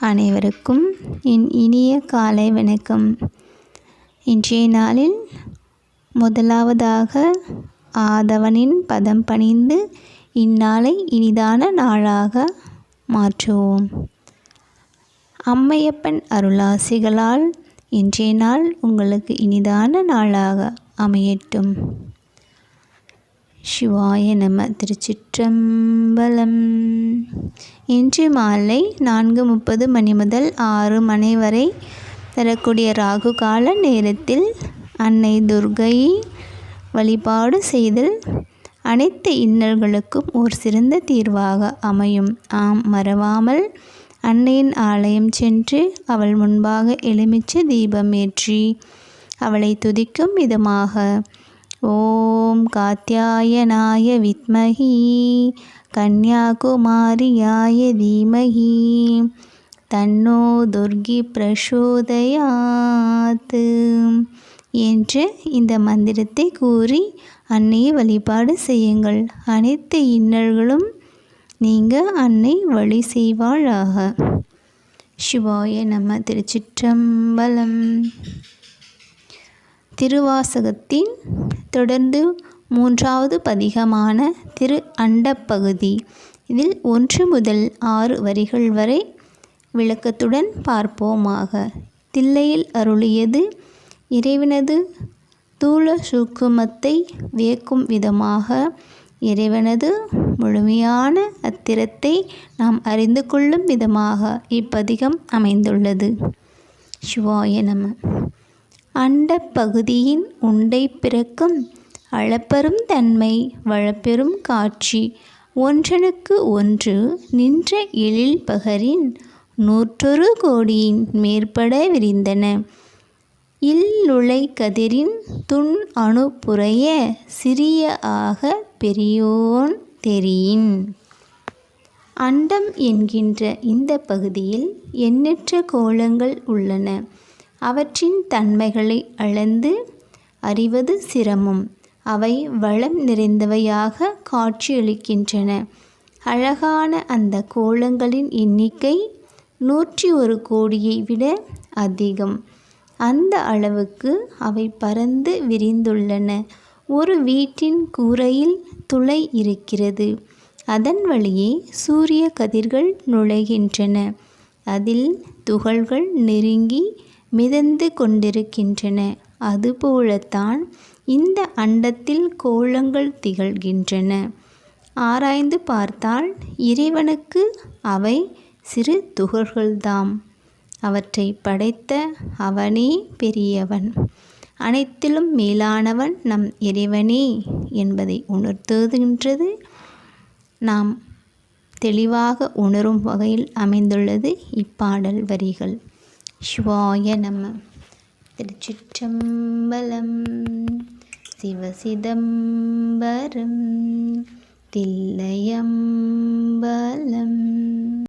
அனைவருக்கும் என் இனிய காலை வணக்கம். இன்றைய நாளில் முதலாவதாக ஆதவனின் பதம் பணிந்து இந்நாளை இனிதான நாளாக மாற்றுவோம். அம்மையப்பன் அருளாசிகளால் இன்றைய நாள் உங்களுக்கு இனிதான நாளாக அமையட்டும். சிவாய நம திருச்சிற்றம்பலம். இன்று மாலை நான்கு முப்பது மணி முதல் ஆறு மணி வரை தரக்கூடிய ராகு கால நேரத்தில் அன்னை துர்கை வழிபாடு செய்தல் அனைத்து இன்னல்களுக்கும் ஒரு சிறந்த தீர்வாக அமையும். ஆம் மறவாமல் அன்னையின் ஆலயம் சென்று அவள் முன்பாக எலுமிச்ச தீபம் ஏற்றி அவளை துதிக்கும் விதமாக ஓம் காத்தியாயனாய வித்மஹி கன்யாகுமாரியாய தீமஹி தன்னோ துர்கி பிரசோதயாத் என்று இந்த மந்திரத்தை கூறி அன்னையை வழிபாடு செய்யுங்கள். அனைத்து இன்னல்களும் நீங்க அன்னை வழி செய்வாளாக. சிவாய நம்ம திருச்சிற்றம்பலம். திருவாசகத்தின் தொடர்ந்து மூன்றாவது பதிகமான திரு அண்டப்பகுதி. இதில் ஒன்று முதல் ஆறு வரிகள் வரை விளக்கத்துடன் பார்ப்போமாக. தில்லையில் அருளியது இறைவனது தூள சூக்குமத்தை வியக்கும் விதமாக இறைவனது முழுமையான அத்திரத்தை நாம் அறிந்து கொள்ளும் விதமாக இப்பதிகம் அமைந்துள்ளது. சிவாய நம. அண்ட பகுதியின் உண்டை பிறக்கும் அளப்பெரும் தன்மை வளப்பெரும் காட்சி. ஒன்றனுக்கு ஒன்று நின்ற எழில் பகரின் நூற்றொரு கோடியின் மேற்பட விரிந்தன. இல்லுளை கதிரின் துண் அணுப்புறைய சிறிய ஆக பெரியோன் தெரியின். அண்டம் என்கின்ற இந்த பகுதியில் எண்ணற்ற கோலங்கள் உள்ளன. அவற்றின் தன்மைகளை அளந்து அறிவது சிரமம். அவை வளம் நிறைந்தவையாக காட்சியளிக்கின்றன. அழகான அந்த கோலங்களின் எண்ணிக்கை நூற்றி ஒரு கோடியை விட அதிகம். அந்த அளவுக்கு அவை பறந்து விரிந்துள்ளன. ஒரு வீட்டின் கூரையில் துளை இருக்கிறது. அதன் வழியே சூரிய கதிர்கள் நுழைகின்றன. அதில் துகள்கள் நெருங்கி மிதந்து கொண்டிருக்கின்றன. அதுபோலத்தான் இந்த அண்டத்தில் கோலங்கள் திகழ்கின்றன. ஆராய்ந்து பார்த்தால் இறைவனுக்கு அவை சிறு துகள்கள்தாம். அவற்றை படைத்த அவனே பெரியவன். அனைத்திலும் மேலானவன் நம் இறைவனே என்பதை உணர்த்துகின்றது நாம் தெளிவாக உணரும் வகையில் அமைந்துள்ளது இப்பாடல் வரிகள். சிவாய நம. திருச்சிற்றம்பலம் சிவசிதம்பரம் தில்லையம்பலம்.